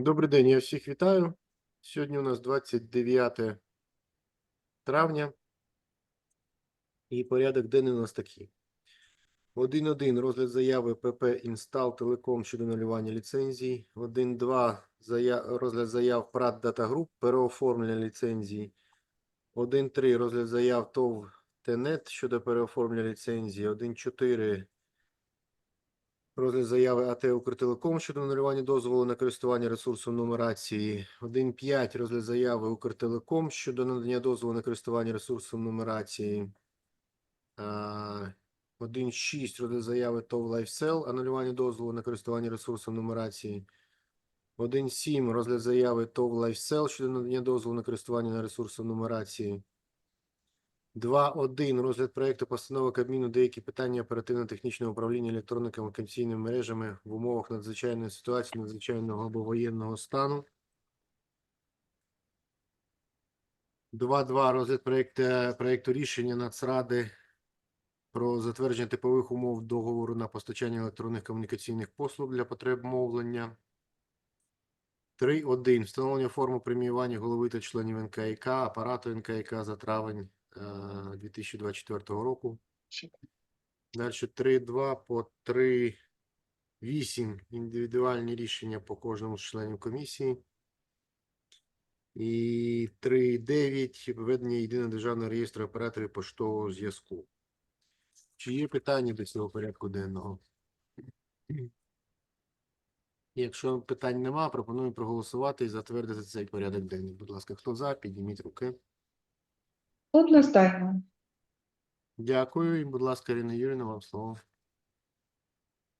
Добрий день, я всіх вітаю. Сьогодні у нас 29 травня. І порядок денний у нас такий. 1.1. Розгляд заяви ПП Інстал Телеком щодо нулювання ліцензій. 1.2. Зая... Розгляд заяв ПРАТ Дата Груп, переоформлення ліцензій. 1.3. Розгляд заяв ТОВ ТНЕТ щодо переоформлення ліцензії. 1.4. Розгляд заяви АТ Укртелеком щодо анулювання дозволу на користування ресурсом нумерації. 1.5. Розгляд заяви Укртелеком щодо надання дозволу на користування ресурсом нумерації. А, 1.6. Розгляд заяви ТОВ LifeSell, анулювання дозволу на користування ресурсом нумерації. 1.7. Розгляд заяви ТОВ LifeSell щодо надання дозволу на користування ресурсом нумерації. 2.1. Розгляд проекту постанови Кабміну деякі питання оперативно-технічного управління електронно-комунікаційними мережами в умовах надзвичайної ситуації, надзвичайного або воєнного стану. 2.2. Розгляд проекту, проекту рішення Нацради про затвердження типових умов договору на постачання електронних комунікаційних послуг для потреб мовлення. 3.1. Встановлення форми преміювання голови та членів НКК, апарату НКК за травень 2024 року. Далі 3.2 по 3.8 індивідуальні рішення по кожному з членів комісії. І 3.9 введення єдиного державного реєстру операторів поштового зв'язку. Чи є питання до цього порядку денного? Якщо питань нема, пропоную проголосувати і затвердити цей порядок денний. Будь ласка, хто за, підніміть руки. Одностайно. Дякую. І, будь ласка, Ірина Юрійовна, вам слово.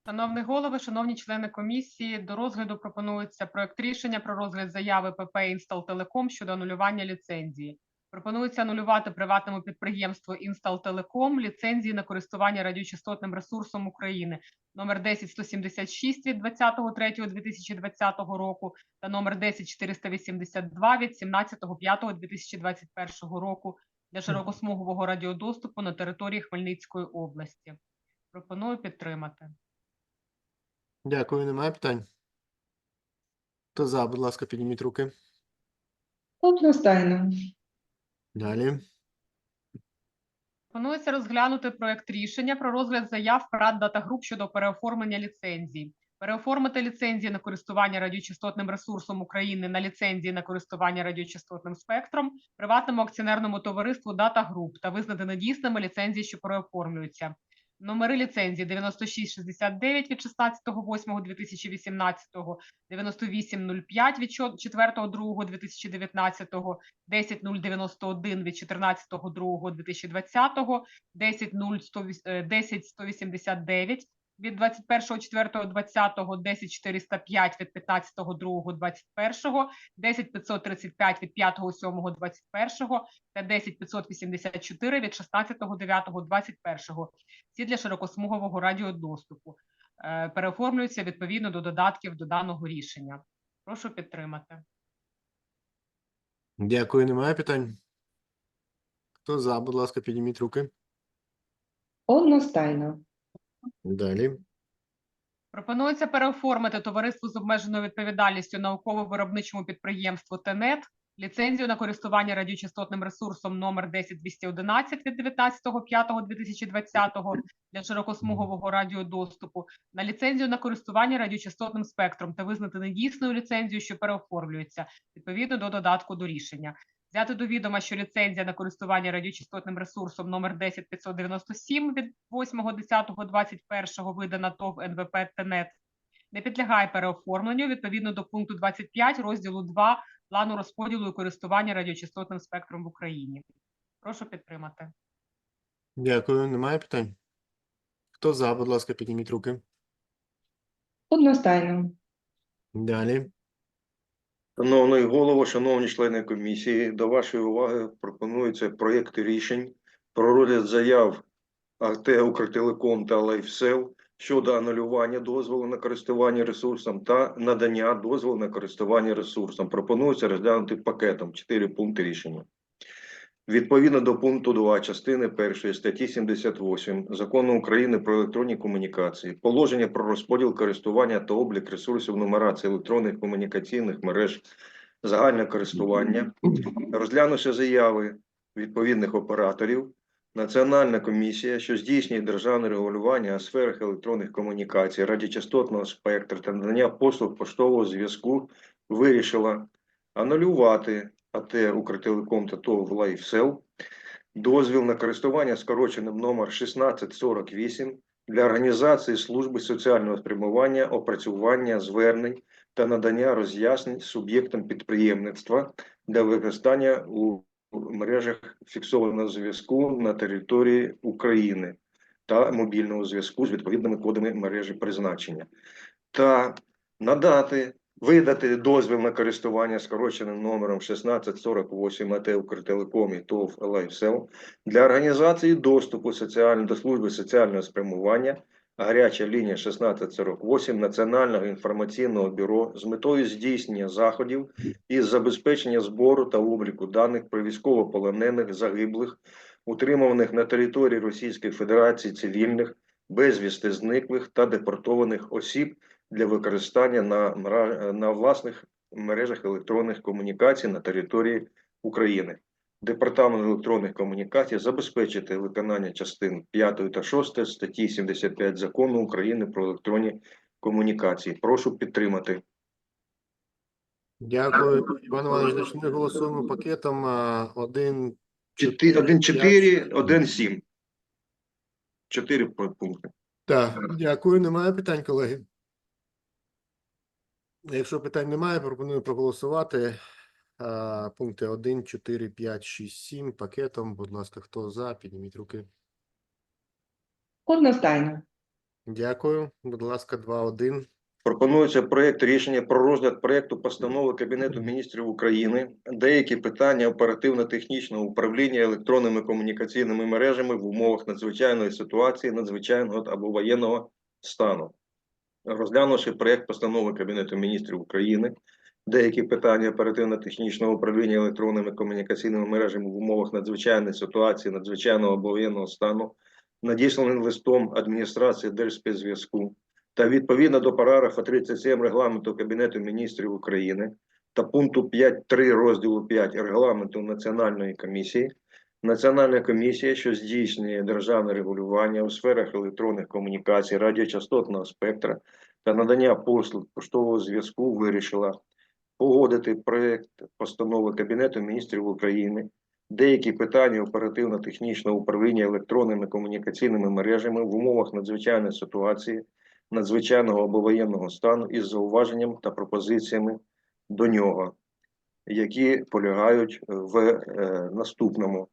Шановний голови, шановні члени комісії, до розгляду пропонується проект рішення про розгляд заяви ПП «Інстал Телеком» щодо анулювання ліцензії. Пропонується анулювати приватному підприємству «Інстал Телеком» ліцензії на користування радіочастотним ресурсом України номер 10176 від 20.03.2020 року та номер 10482 від 17.05.2021 року для широкосмугового радіодоступу на території Хмельницької області. Пропоную підтримати. Дякую, немає питань. Хто за, будь ласка, підніміть руки. Одностайно. Далі. Пропонується розглянути проект рішення про розгляд заяв ПРАД Дата Груп щодо переоформлення ліцензій. Переоформити ліцензії на користування радіочастотним ресурсом України на ліцензії на користування радіочастотним спектром приватному акціонерному товариству Дата Груп та визнати недійсними ліцензії, що переоформлюються. Номери ліцензії 9669 від 16.08.2018, 9805 від 4.02.2019, 10091 від 14.02.2020, 10189 від 21.04.20, 10405 від 15.02.21, 10535 від 5.07.21 та 10584 від 16.09.21. Ці для широкосмугового радіодоступу. Е, Переоформлюються відповідно до додатків до даного рішення. Прошу підтримати. Дякую, немає питань. Хто за, будь ласка, підніміть руки. Одностайно. Далі. Пропонується переоформити товариству з обмеженою відповідальністю науково-виробничому підприємству ТЕНЕТ ліцензію на користування радіочастотним ресурсом номер 10211 від 19.05.2020 для широкосмугового радіодоступу на ліцензію на користування радіочастотним спектром та визнати недійсною ліцензію, що переоформлюється відповідно до додатку до рішення. Взяти до відома, що ліцензія на користування радіочастотним ресурсом номер 10597 від 8.10.21 видана ТОВ НВП ТНЕТ не підлягає переоформленню відповідно до пункту 25 розділу 2 плану розподілу і користування радіочастотним спектром в Україні. Прошу підтримати. Дякую, немає питань. Хто за, будь ласка, підніміть руки. Одностайно. Далі. Шановний голово, шановні члени комісії, до вашої уваги пропонується проєкт рішень про розгляд заяв АТ Укртелеком та Лайфсел щодо анулювання дозволу на користування ресурсом та надання дозволу на користування ресурсом. Пропонується розглянути пакетом чотири пункти рішення. Відповідно до пункту 2 частини 1 статті 78 Закону України про електронні комунікації, положення про розподіл користування та облік ресурсів нумерації електронних комунікаційних мереж загального користування, розглянувши заяви відповідних операторів, Національна комісія, що здійснює державне регулювання у сферах електронних комунікацій, радіочастотного спектру та надання послуг поштового зв'язку, вирішила анулювати АТ Укртелеком та ТОВ «Лайфсел» дозвіл на користування скороченим номер 1648 для організації служби соціального спрямування, опрацювання звернень та надання роз'яснень суб'єктам підприємництва для використання у мережах фіксованого зв'язку на території України та мобільного зв'язку з відповідними кодами мережі призначення. Та надати видати дозвіл на користування скороченим номером 1648 АТ Укртелеком і ТОВ «Лайфсел» для організації доступу соціально, до служби соціального спрямування гаряча лінія 1648 Національного інформаційного бюро з метою здійснення заходів із забезпечення збору та обліку даних про військовополонених загиблих, утримуваних на території Російської Федерації цивільних, безвісти зниклих та депортованих осіб для використання на, на власних мережах електронних комунікацій на території України. Департамент електронних комунікацій забезпечити виконання частин 5 та 6 статті 75 Закону України про електронні комунікації. Прошу підтримати. Дякую, Іван Іванович. Значить, ми голосуємо пакетом а, один, 1, 4, п'ять. 1, 7. Чотири пункти. Так, дякую. Немає питань, колеги. Якщо питань немає, пропоную проголосувати а, пункти 1, 4, 5, 6, 7 пакетом. Будь ласка, хто за, підніміть руки. Одностайно. Дякую. Будь ласка, 2, 1. Пропонується проект рішення про розгляд проекту постанови Кабінету міністрів України деякі питання оперативно-технічного управління електронними комунікаційними мережами в умовах надзвичайної ситуації, надзвичайного або воєнного стану. Розглянувши проект постанови Кабінету міністрів України, деякі питання оперативно-технічного управління електронними комунікаційними мережами в умовах надзвичайної ситуації, надзвичайного або воєнного стану, надісланим листом адміністрації Держспецзв'язку та відповідно до параграфа 37 регламенту Кабінету міністрів України та пункту 5.3 розділу 5 регламенту Національної комісії, Національна комісія, що здійснює державне регулювання у сферах електронних комунікацій, радіочастотного спектра та надання послуг поштового зв'язку, вирішила погодити проект постанови Кабінету міністрів України деякі питання оперативно-технічного управління електронними комунікаційними мережами в умовах надзвичайної ситуації, надзвичайного або воєнного стану із зауваженням та пропозиціями до нього, які полягають в е, наступному.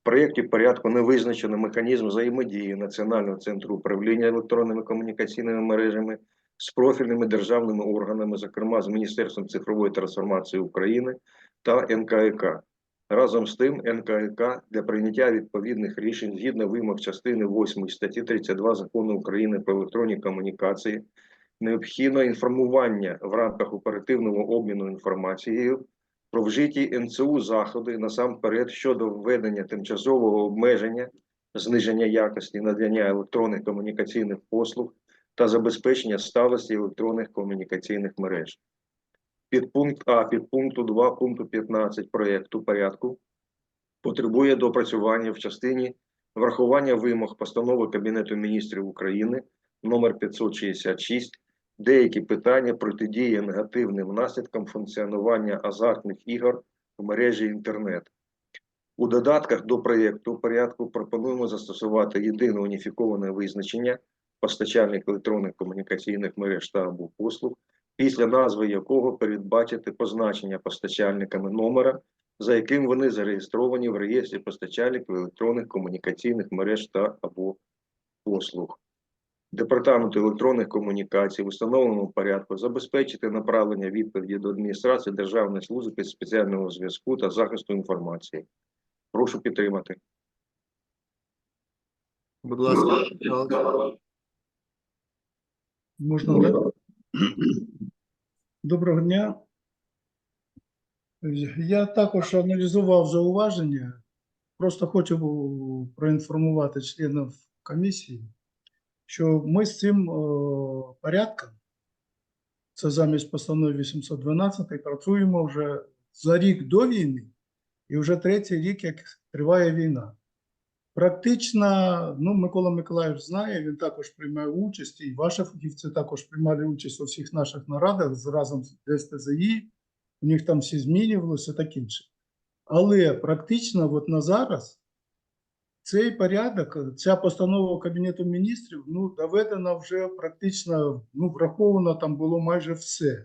В проєкті порядку не визначено механізм взаємодії Національного центру управління електронними комунікаційними мережами з профільними державними органами, зокрема з Міністерством цифрової трансформації України та НКК. Разом з тим, НКК для прийняття відповідних рішень згідно вимог частини 8 статті 32 Закону України про електронні комунікації необхідно інформування в рамках оперативного обміну інформацією про вжиті НЦУ заходи насамперед щодо введення тимчасового обмеження, зниження якості надання електронних комунікаційних послуг та забезпечення сталості електронних комунікаційних мереж. Підпункт А підпункту 2 пункту 15 проєкту порядку потребує доопрацювання в частині врахування вимог постанови Кабінету міністрів України номер 566 деякі питання протидії негативним наслідкам функціонування азартних ігор в мережі інтернет. У додатках до проєкту порядку пропонуємо застосувати єдине уніфіковане визначення постачальник електронних комунікаційних мереж та або послуг, після назви якого передбачити позначення постачальниками номера, за яким вони зареєстровані в реєстрі постачальників електронних комунікаційних мереж та або послуг. Департаменту електронних комунікацій в установленому порядку забезпечити направлення відповіді до адміністрації Державної служби спеціального зв'язку та захисту інформації. Прошу підтримати. Будь ласка, Можна? Доброго дня. Я також аналізував зауваження просто хочу проінформувати членів комісії, що ми з цим е, порядком, це замість постанови 812, працюємо вже за рік до війни і вже третій рік, як триває війна. Практично, ну, Микола Миколаївич знає, він також приймає участь, і ваші фахівці також приймали участь у всіх наших нарадах з- разом з ДСТЗІ, у них там всі змінювалося і так інше. Але практично от на зараз цей порядок, ця постанова Кабінету міністрів, ну, доведена вже практично, ну, враховано там було майже все.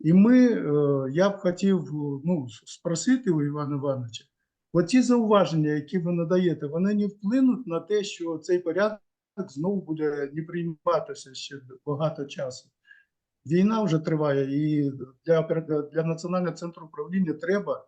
І ми, е, я б хотів ну, спросити у Івана Івановича, от ті зауваження, які ви надаєте, вони не вплинуть на те, що цей порядок знову буде не прийматися ще багато часу. Війна вже триває, і для, для Національного центру управління треба,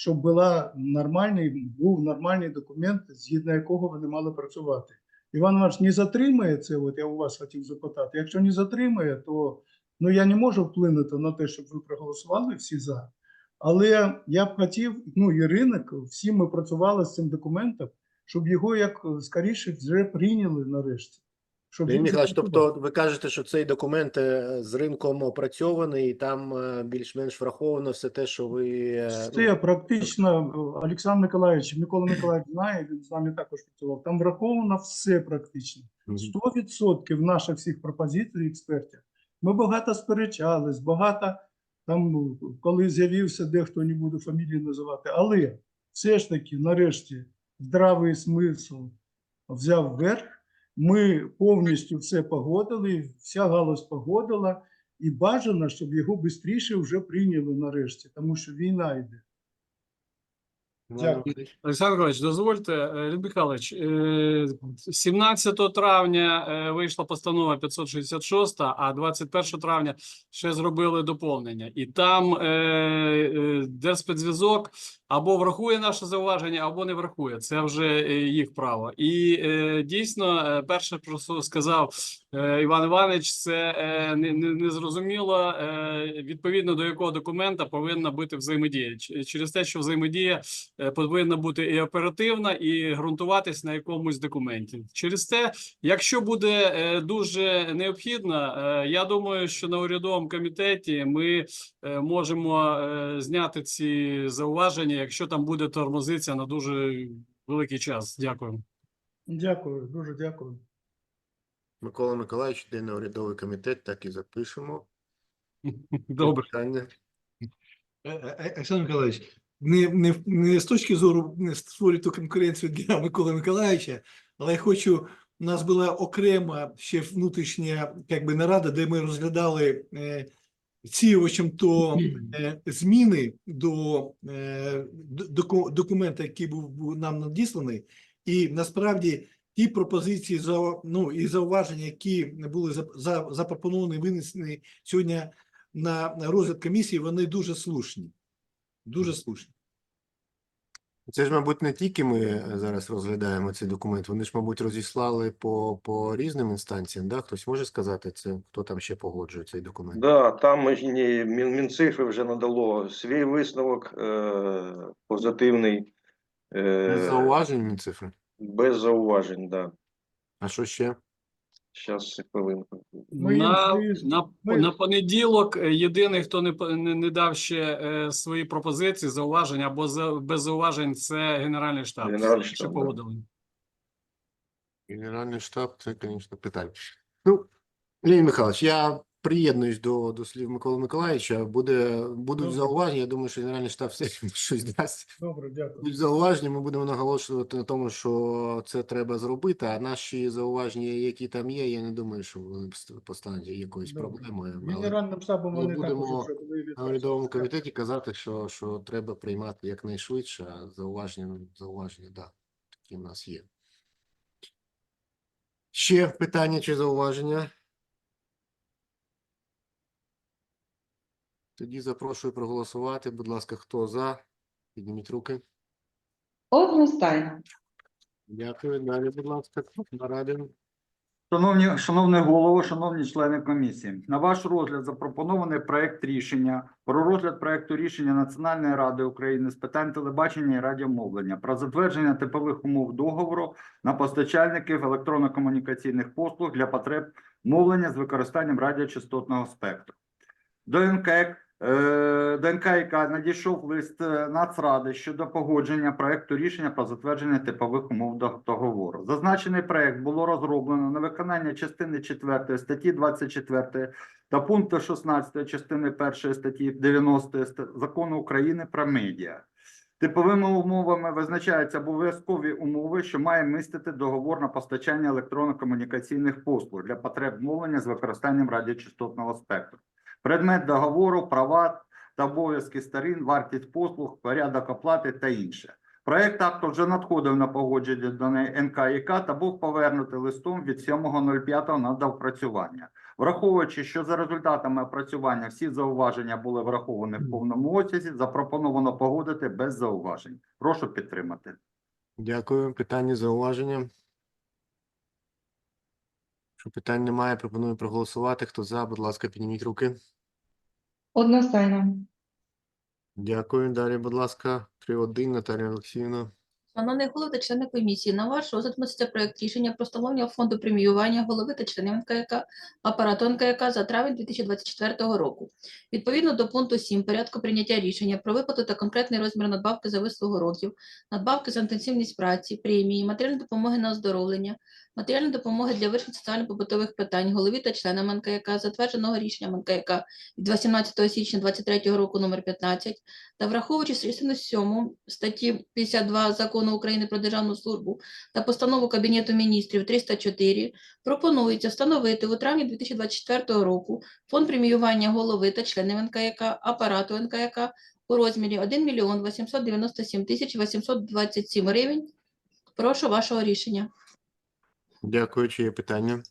щоб була нормальний, був нормальний документ, згідно якого вони мали працювати. Іван Іванович не затримає це, от я у вас хотів запитати. Якщо не затримає, то ну, я не можу вплинути на те, щоб ви проголосували всі за. Але я б хотів, ну і ринок, всі ми працювали з цим документом, щоб його як скоріше вже прийняли нарешті. Щоб Леонід він Михайлович, тобто ви кажете, що цей документ е, з ринком опрацьований, і там е, більш-менш враховано все те, що ви е, Все практично е, Олександр Миколаївич, Микола Миколаївич знає, він з нами також працював. Там враховано все практично. ну, 100% наших всіх пропозицій експертів. Ми багато сперечались, багато там, ну, коли з'явився дехто, не буду фамілії називати, але все ж таки, нарешті, здравий смисл взяв верх. Ми повністю все погодили, вся галузь погодила, і бажано, щоб його швидше вже прийняли нарешті, тому що війна йде. Дякую. Олександр Миколаївич, дозвольте, е, Михайлович, е, 17 травня е, вийшла постанова 566, а 21 травня ще зробили доповнення. І там е, е, Держспецзв'язок або врахує наше зауваження, або не врахує. Це вже е, їх право. І е, дійсно, е, перше, про що сказав Іван Іванович, це не, не, не зрозуміло, е, відповідно до якого документа повинна бути взаємодія. Через те, що взаємодія повинна бути і оперативна, і ґрунтуватись на якомусь документі. Через те, якщо буде дуже необхідно, я думаю, що на урядовому комітеті ми можемо зняти ці зауваження, якщо там буде тормозиція на дуже великий час. Дякую. Дякую, дуже дякую. Микола Миколаївич, йде на урядовий комітет, так і запишемо. Добре. Питання. Е, е, Олександр Миколаївич, не, не, не з точки зору не створювати конкуренцію для Миколи Миколаївича, але я хочу, у нас була окрема ще внутрішня як би, нарада, де ми розглядали е, ці, в общем-то, е, зміни до е, документа, який був, нам надісланий, і насправді ті пропозиції за, ну, і зауваження, які були за, за, запропоновані, винесені сьогодні на розгляд комісії, вони дуже слушні. Дуже слушні. Це ж, мабуть, не тільки ми е, зараз розглядаємо цей документ, вони ж, мабуть, розіслали по, по різним інстанціям, да? Хтось може сказати це, хто там ще погоджує цей документ? Да, там ні, Мін- Мінцифри вже надало свій висновок е, позитивний, е, Без зауважень ні цифри. без зауважень, да. А що ще? Щас, хвилинку. Ми На, на, ми- на понеділок е, єдиний, хто не, по- не, не дав ще е, свої пропозиції, зауваження або за, без зауважень, це Генеральний штаб. Генеральний штаб, да. погодили. Генеральний штаб, це, звісно, питання. Ну, Леонід Михайлович, я приєднуюсь до, до слів Миколи Миколаївича. Буде, будуть Добре. зауваження. Я думаю, що Генеральний штаб все щось дасть. Добре, дякую. Будуть зауваження, ми будемо наголошувати на тому, що це треба зробити. А наші зауваження, які там є, я не думаю, що вони постануть якоюсь Добре. проблемою. Генеральним штабом ми будемо на урядовому комітеті казати, що, що треба приймати якнайшвидше, а зауваження, зауваження, да, такі в нас є. Ще питання чи зауваження? Тоді запрошую проголосувати. Будь ласка, хто за? Підніміть руки. Одностайно. Дякую. Далі, будь ласка, Нарадин. Шановні, шановний голово, шановні члени комісії, на ваш розгляд запропонований проект рішення про розгляд проекту рішення Національної ради України з питань телебачення і радіомовлення про затвердження типових умов договору на постачальників електронно-комунікаційних послуг для потреб мовлення з використанням радіочастотного спектру. До НКЕК Е, До надійшов лист е, Нацради щодо погодження проекту рішення про затвердження типових умов договору. Зазначений проект було розроблено на виконання частини 4 статті 24 та пункту 16 частини 1 статті 90 Закону України про медіа. Типовими умовами визначаються обов'язкові умови, що має містити договор на постачання електронно-комунікаційних послуг для потреб мовлення з використанням радіочастотного спектру. Предмет договору, права та обов'язки сторін, вартість послуг, порядок оплати та інше. Проект акту вже надходив на погодження до НКІК та був повернутий листом від 7.05 на доопрацювання. Враховуючи, що за результатами опрацювання всі зауваження були враховані в повному обсязі, запропоновано погодити без зауважень. Прошу підтримати. Дякую. Питання, зауваження? Якщо питань немає, пропоную проголосувати. Хто за, будь ласка, підніміть руки. Одностайно. Дякую. Далі, будь ласка, 3-1, Наталія Олексіївна. Шановний голово та члени комісії, на ваш розгляд вноситься проект рішення про встановлення фонду преміювання голови та членів НКК апарату НКК за травень 2024 року. Відповідно до пункту 7 порядку прийняття рішення про виплату та конкретний розмір надбавки за вислугу років, надбавки за інтенсивність праці, премії, матеріальної допомоги на оздоровлення, матеріальної допомоги для вирішення соціально-побутових питань голові та членам НКК, затвердженого рішенням НКК від 18 січня 2023 року номер 15, та враховуючи частину 7 статті 52 Закону України про державну службу та постанову Кабінету міністрів 304, пропонується встановити у травні 2024 року фонд преміювання голови та членів НКЯК, апарату НКЯК у розмірі 1 мільйон 897 тисяч 827 гривень. Прошу вашого рішення. Дякую. Чи є питання?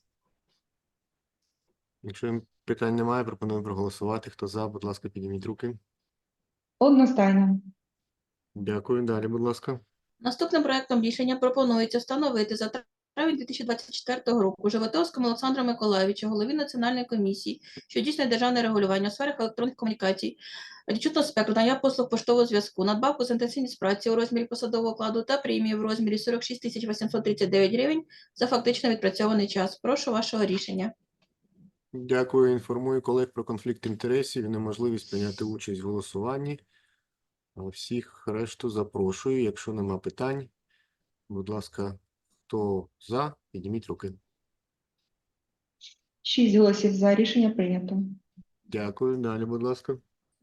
Якщо питань немає, пропоную проголосувати. Хто за, будь ласка, підніміть руки. Одностайно. Дякую. Далі, будь ласка. Наступним проектом рішення пропонується встановити за травень 2024 року Животовському Олександру Миколайовичу, голові Національної комісії, що здійснює державне регулювання у сферах електронних комунікацій, радіочутного спектру, надання послуг поштового зв'язку, надбавку за інтенсивність праці у розмірі посадового окладу та премію в розмірі 46 тисяч 839 гривень за фактично відпрацьований час. Прошу вашого рішення. Дякую. Інформую колег про конфлікт інтересів і неможливість прийняти участь в голосуванні. Всіх решту запрошую. Якщо нема питань, будь ласка, хто за, підніміть руки. Шість голосів за. Рішення прийнято. Дякую. Далі, будь ласка.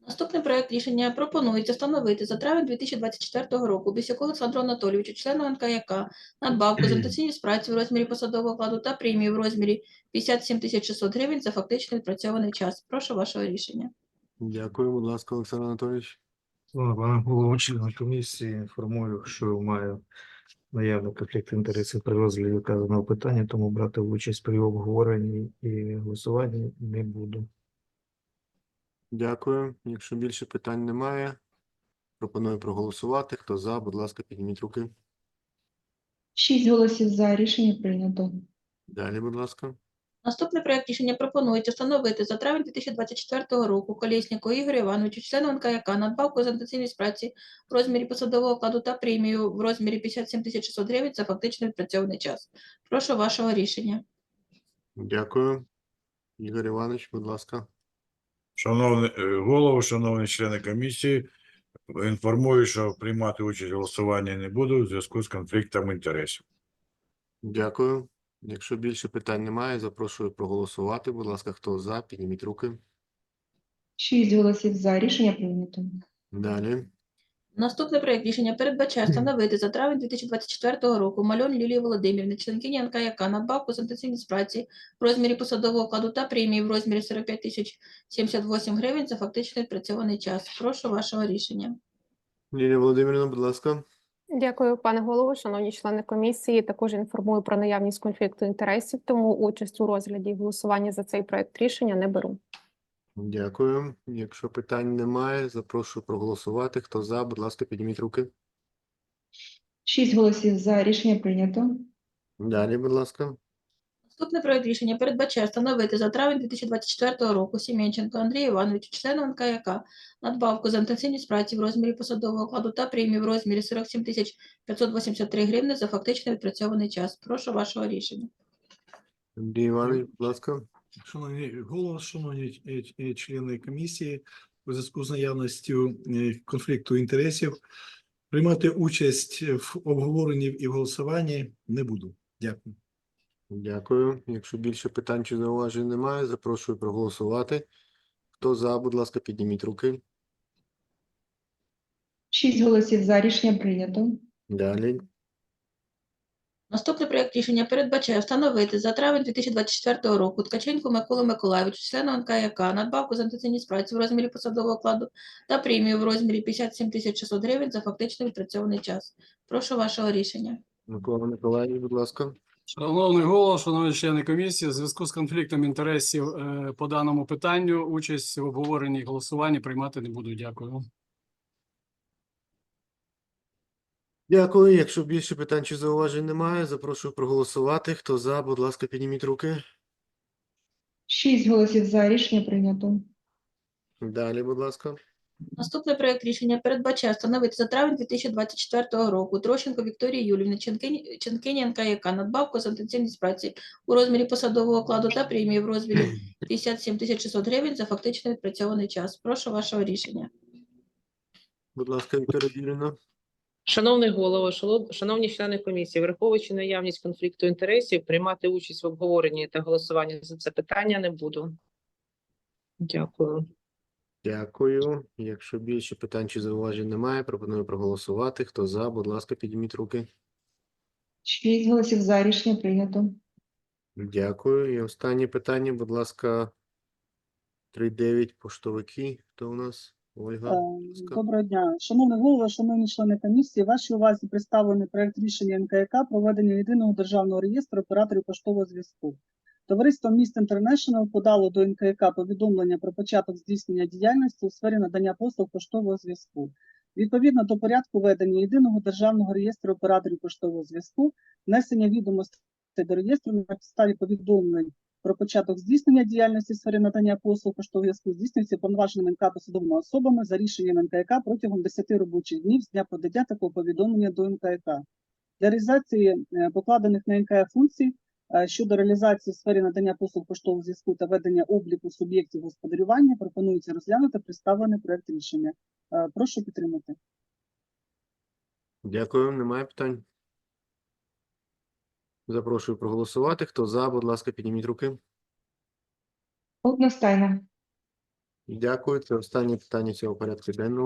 Наступний проект рішення пропонується встановити за травень 2024 року Бісяку Олександру Анатолійовичу, члену НКЯК, надбавку за інтенсивність праці в розмірі посадового окладу та премію в розмірі 57 тисяч 600 гривень за фактично відпрацьований час. Прошу вашого рішення. Дякую, будь ласка, Олександр Анатолійович. Пане голово, члени комісії, інформую, що маю наявний конфлікт інтересів при розгляді вказаного питання, тому брати участь при обговоренні і голосуванні не буду. Дякую. Якщо більше питань немає, пропоную проголосувати. Хто за, будь ласка, підніміть руки. Шість голосів за. Рішення прийнято. Далі, будь ласка. Наступний проект рішення пропонується встановити за травень 2024 року Колєсніку Ігорю Івановичу, члену НКЯК, надбавку за інтенсивність праці в розмірі посадового окладу та премію в розмірі 57 тисяч 600 гривень за фактично відпрацьований час. Прошу вашого рішення. Дякую. Ігор Іванович, будь ласка. Шановний е, голово, шановні члени комісії, інформую, що приймати участь в голосуванні не буду в зв'язку з конфліктом інтересів. Дякую. Якщо більше питань немає, запрошую проголосувати. Будь ласка, хто за, підніміть руки. Шість голосів за. Рішення прийнято. Далі. Наступний проект рішення передбачає встановити за травень 2024 року Мальон Лілії Володимирівни, членкині НКЯК, надбавку за інтенсивність праці в розмірі посадового окладу та премії в розмірі 45 тисяч 78 гривень за фактично відпрацьований час. Прошу вашого рішення. Лілія Володимирівна, будь ласка. Дякую, пане голово. Шановні члени комісії. Також інформую про наявність конфлікту інтересів, тому участь у розгляді і голосуванні за цей проект рішення не беру. Дякую. Якщо питань немає, запрошую проголосувати. Хто за, будь ласка, підніміть руки. Шість голосів за. Рішення прийнято. Далі, будь ласка. Наступний проект рішення передбачає встановити за травень 2024 року Сім'янченко Андрію Івановичу, члену НКЯК, надбавку за інтенсивність праці в розмірі посадового окладу та премію в розмірі 47 тисяч 583 гривни за фактично відпрацьований час. Прошу вашого рішення. Андрій Іванович, будь ласка. Шановні голови, шановні е, е, члени комісії, у зв'язку з наявністю е, конфлікту інтересів приймати участь в обговоренні і в голосуванні не буду. Дякую. Дякую. Якщо більше питань чи зауважень немає, запрошую проголосувати. Хто за, будь ласка, підніміть руки. Шість голосів за. Рішення прийнято. Далі. Наступний проект рішення передбачає встановити за травень 2024 року Ткаченку Миколу Миколайовичу, члену НКЯК, надбавку за інтенсивність праці в розмірі посадового окладу та премію в розмірі 57 тисяч 600 гривень за фактично відпрацьований час. Прошу вашого рішення. Микола Миколаївич, будь ласка. Шановний голова, шановні члени комісії, в зв'язку з конфліктом інтересів е, по даному питанню участь в обговоренні і голосуванні приймати не буду. Дякую. Дякую. Якщо більше питань чи зауважень немає, запрошую проголосувати. Хто за, будь ласка, підніміть руки. Шість голосів за. Рішення прийнято. Далі, будь ласка. Наступний проект рішення передбачає встановити за травень 2024 року Трощенко Вікторії Юлівни, Ченкині НКЯК, надбавку за інтенсивність праці у розмірі посадового окладу та премію в розмірі 57 тисяч 600 гривень за фактично відпрацьований час. Прошу вашого рішення. Будь ласка, Вікторія Юріївна. Шановний голово, шановні члени комісії, враховуючи наявність конфлікту інтересів, приймати участь в обговоренні та голосуванні за це питання не буду. Дякую. Дякую. Якщо більше питань чи зауважень немає, пропоную проголосувати. Хто за, будь ласка, підніміть руки. Шість голосів за. Рішення прийнято. Дякую. І останнє питання, будь ласка, 3.9 поштовики. Хто у нас? Ольга. ласка. Доброго дня. Шановний голова, шановні члени комісії, вашій увазі представлений проект рішення НКК проведення єдиного державного реєстру операторів поштового зв'язку. Товариство Міст Інтернешнл подало до НКК повідомлення про початок здійснення діяльності у сфері надання послуг поштового зв'язку. Відповідно до порядку ведення єдиного державного реєстру операторів поштового зв'язку, внесення відомостей до реєстру на підставі повідомлень про початок здійснення діяльності в сфері надання послуг поштового зв'язку здійснюється повноваженими НК посадовими особами за рішенням НКК протягом 10 робочих днів з дня подання такого повідомлення до НКК. Для реалізації е, покладених на НКК функцій щодо реалізації в сфері надання послуг поштового зв'язку та ведення обліку суб'єктів господарювання пропонується розглянути представлений проект рішення. Е, Прошу підтримати. Дякую. Немає питань. Запрошую проголосувати. Хто за, будь ласка, підніміть руки. Одностайно. Дякую. Це останнє питання цього порядку денного.